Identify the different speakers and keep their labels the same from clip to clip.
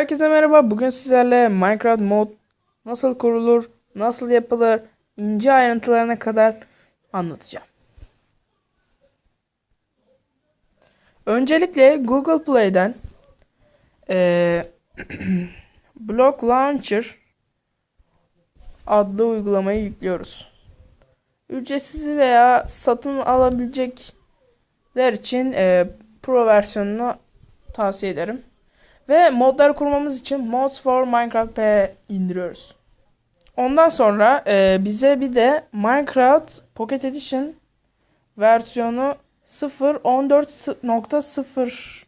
Speaker 1: Herkese merhaba. Bugün sizlerle Minecraft mod nasıl kurulur, nasıl yapılır, ince ayrıntılarına kadar anlatacağım. Öncelikle Google Play'den eee Block Launcher adlı uygulamayı yüklüyoruz. Ücretsiz veya satın alabilecekler için eee, Pro versiyonunu tavsiye ederim. Ve modlar kurmamız için Mods for Minecraft P indiriyoruz. Ondan sonra e, bize bir de Minecraft Pocket Edition versiyonu 0.14.0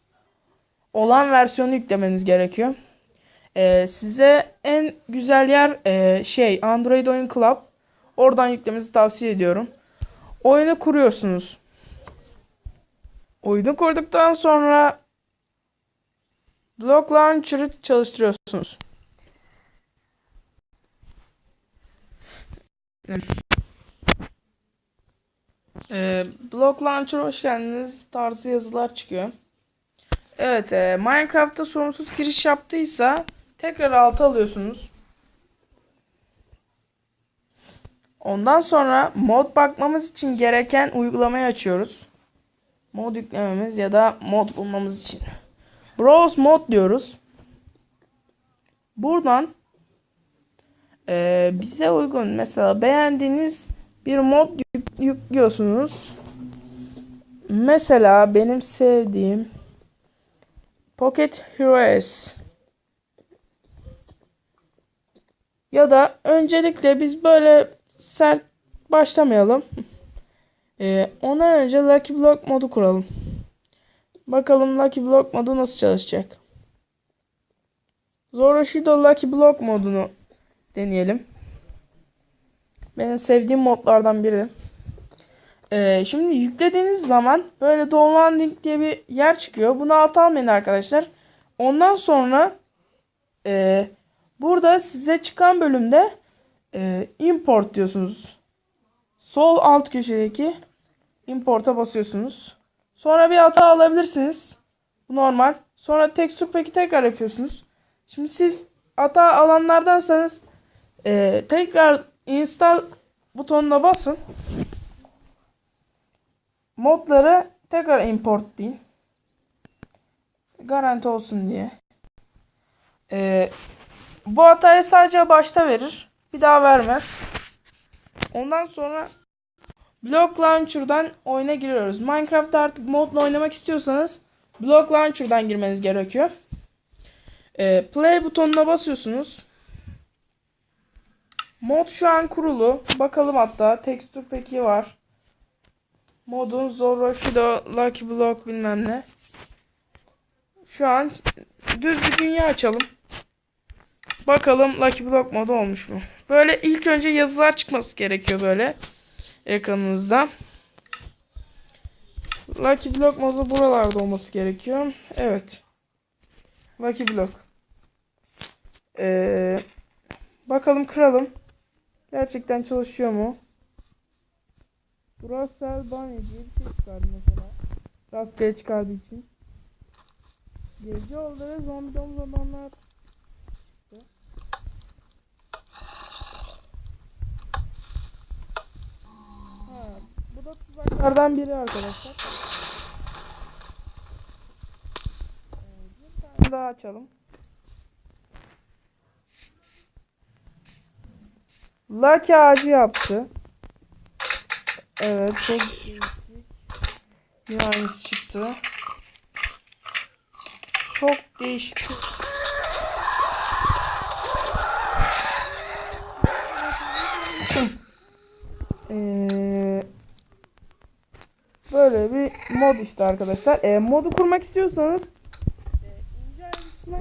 Speaker 1: olan versiyonu yüklemeniz gerekiyor. E, size en güzel yer e, şey Android Oyun Club. Oradan yüklemenizi tavsiye ediyorum. Oyunu kuruyorsunuz. Oyunu kurduktan sonra Block Launcher'ı çalıştırıyorsunuz. Ee, Block Launcher hoş geldiniz tarzı yazılar çıkıyor. Evet, e, Minecraft'ta sorunsuz giriş yaptıysa tekrar alta alıyorsunuz. Ondan sonra mod bakmamız için gereken uygulamayı açıyoruz. Mod yüklememiz ya da mod bulmamız için. Browse mod diyoruz. Buradan e, bize uygun mesela beğendiğiniz bir mod yük- yüklüyorsunuz. Mesela benim sevdiğim Pocket Heroes ya da öncelikle biz böyle sert başlamayalım. E, ona önce Lucky Block modu kuralım. Bakalım Lucky Block modu nasıl çalışacak. Zoroshido Lucky Block modunu deneyelim. Benim sevdiğim modlardan biri. Ee, şimdi yüklediğiniz zaman böyle downloading diye bir yer çıkıyor. Bunu alta almayın arkadaşlar. Ondan sonra e, burada size çıkan bölümde e, import diyorsunuz. Sol alt köşedeki import'a basıyorsunuz. Sonra bir hata alabilirsiniz. Bu normal. Sonra texture pack'i tekrar yapıyorsunuz. Şimdi siz hata alanlardansanız e, tekrar install butonuna basın. Modları tekrar import deyin. Garanti olsun diye. E, bu hatayı sadece başta verir. Bir daha vermez. Ondan sonra Block Launcher'dan oyuna giriyoruz. Minecraft'ta artık modla oynamak istiyorsanız Block Launcher'dan girmeniz gerekiyor. Ee, play butonuna basıyorsunuz. Mod şu an kurulu. Bakalım hatta texture peki var. Modun Zoroshido Lucky Block bilmem ne. Şu an düz bir dünya açalım. Bakalım Lucky Block modu olmuş mu? Böyle ilk önce yazılar çıkması gerekiyor böyle ekranınızda. Lucky Block modu buralarda olması gerekiyor. Evet. Lucky Block. Ee, bakalım kıralım. Gerçekten çalışıyor mu? Duracell Bunny diye bir şey çıkardı mesela. Rastgele çıkardığı için. Gece oldu ve zombi adamlar da tuzaklardan biri arkadaşlar. Ee, bir tane daha açalım. Lucky ağacı yaptı. Evet çok. Yine aynısı çıktı. Çok değişik. Böyle bir mod işte arkadaşlar. Ee, modu kurmak istiyorsanız e, ince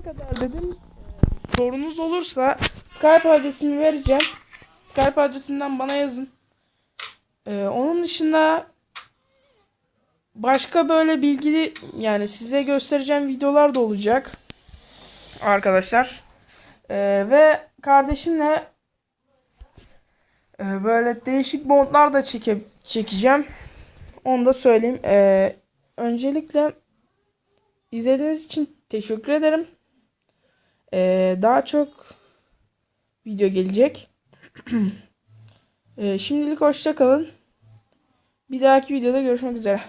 Speaker 1: kadar dedim. Ee, sorunuz olursa Skype adresimi vereceğim. Skype adresinden bana yazın. Ee, onun dışında başka böyle bilgili yani size göstereceğim videolar da olacak arkadaşlar. Ee, ve kardeşimle e, böyle değişik modlar da çeke, çekeceğim. Onu da söyleyeyim. Ee, öncelikle izlediğiniz için teşekkür ederim. Ee, daha çok video gelecek. Ee, şimdilik hoşça kalın. Bir dahaki videoda görüşmek üzere.